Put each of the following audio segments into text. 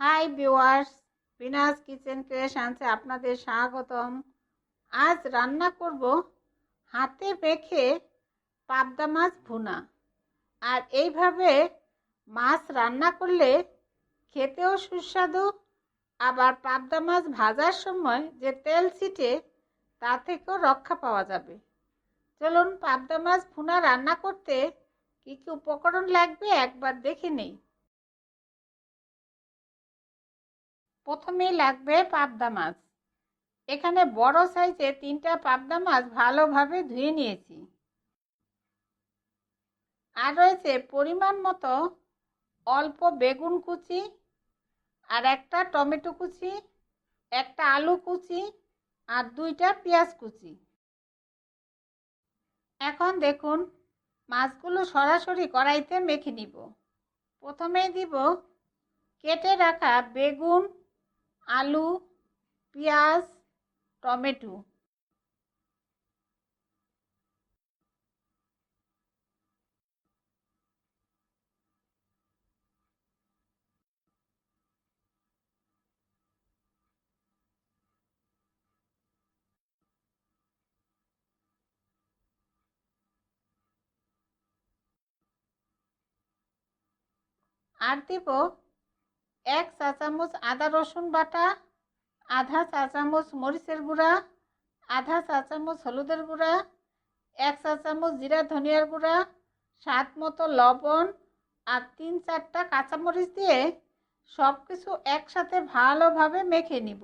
High viewers Bina's kitchen ক্রিয়েশনসে আপনাদের স্বাগতম। আজ রান্না করব হাতে মেখে পাবদা মাছ ভুনা। আর এইভাবে মাছ রান্না করলে খেতেও সুস্বাদু, আবার পাবদা মাছ ভাজার সময় যে তেল ছিটে তা থেকেও রক্ষা পাওয়া যাবে। চলুন পাবদা মাছ ভুনা রান্না করতে কী কী উপকরণ লাগবে একবার দেখে নেই। প্রথমেই লাগবে পাবদা মাছ। এখানে বড় সাইজে তিনটা পাবদা মাছ ভালোভাবে ধুয়ে নিয়েছি। আর রয়েছে পরিমাণ মতো অল্প বেগুন কুচি আর একটা টমেটো কুচি, একটা আলু কুচি আর দুইটা পেঁয়াজ কুচি। এখন দেখুন মাছগুলো সরাসরি কড়াইতে মেখে নিব। প্রথমেই দিব কেটে রাখা বেগুন আলু পেঁয়াজ টমেটো। আর দিব এক চা চামচ আদা রসুন বাটা, আধা চা চামচ মরিচের গুঁড়া, আধা চা চামচ হলুদের গুঁড়া, এক চা চামচ জিরা ধনিয়ার গুঁড়া স্বাদ মতো লবণ আর তিন চারটা কাঁচামরিচ দিয়ে সব কিছু একসাথে ভালোভাবে মেখে নিব।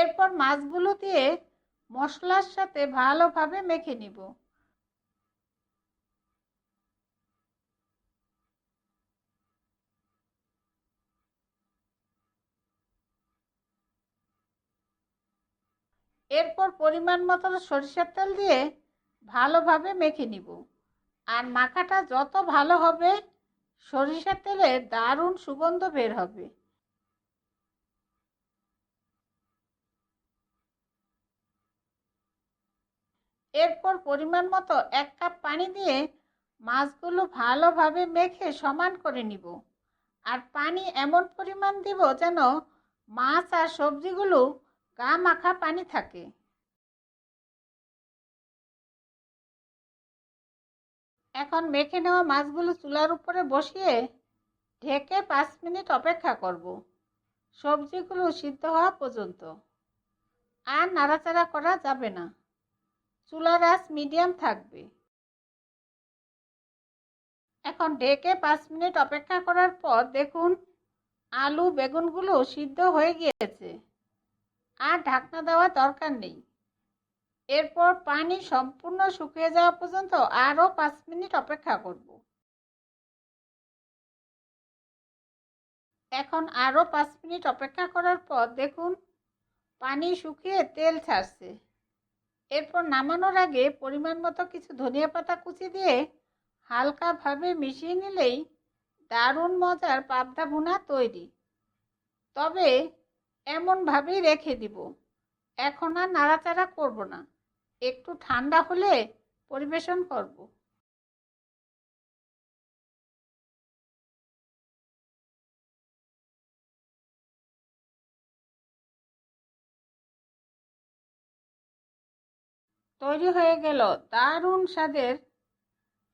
এরপর মাছগুলো দিয়ে মশলার সাথে ভালোভাবে মেখে নিব। এরপর পরিমাণ মতো সরিষার তেল দিয়ে ভালোভাবে মেখে নিব। আর মাখাটা যত ভালো হবে, সরিষার তেলের দারুণ সুগন্ধ বের হবে। এরপর পরিমাণ মতো এক কাপ পানি দিয়ে মাছগুলো ভালোভাবে মেখে সমান করে নিব। আর পানি এমন পরিমাণ দিব যেন মাছ আর সবজিগুলো গা মাখা পানি থাকে। এখন মেখে নেওয়া মাছগুলো চুলার উপরে বসিয়ে ঢেকে পাঁচ মিনিট অপেক্ষা করব। সবজিগুলো সিদ্ধ হওয়া পর্যন্ত। আর নাড়াচাড়া করা যাবে না। চুলার আঁচ মিডিয়াম থাকবে। এখন ঢেকে পাঁচ মিনিট অপেক্ষা করার পর দেখুন আলু বেগুনগুলো সিদ্ধ হয়ে গিয়েছে। আর ঢাকনা দেওয়ার দরকার নেই। এরপর পানি সম্পূর্ণ শুকিয়ে যাওয়া পর্যন্ত আরও পাঁচ মিনিট অপেক্ষা করব। এখন আরও পাঁচ মিনিট অপেক্ষা করার পর দেখুন পানি শুকিয়ে তেল ছাড়ছে। এরপর নামানোর আগে পরিমাণ মতো কিছু ধনিয়া পাতা কুচি দিয়ে হালকাভাবে মিশিয়ে নিলেই দারুণ মজার পাবদা ভুনা তৈরি। তবে এমনভাবেই রেখে দিব। এখন আর নাড়াচাড়া করব না। একটু ঠান্ডা হলে পরিবেশন করব। তৈরি হয়ে গেল দারুণ স্বাদের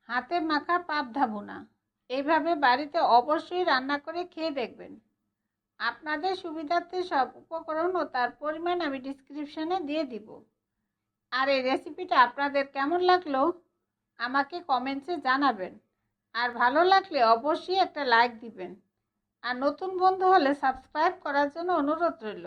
হাতে মাখা পাবদা ভুনা এইভাবে বাড়িতে অবশ্যই রান্না করে খেয়ে দেখবেন। আপনাদের সুবিধার্থে সব উপকরণ ও তার পরিমাণ আমি ডিসক্রিপশানে দিয়ে দিব। আর এই রেসিপিটা আপনাদের কেমন লাগল? আমাকে কমেন্টসে জানাবেন। আর ভালো লাগলে অবশ্যই একটা লাইক দিবেন। আর নতুন বন্ধু হলে সাবস্ক্রাইব করার জন্য অনুরোধ রইল।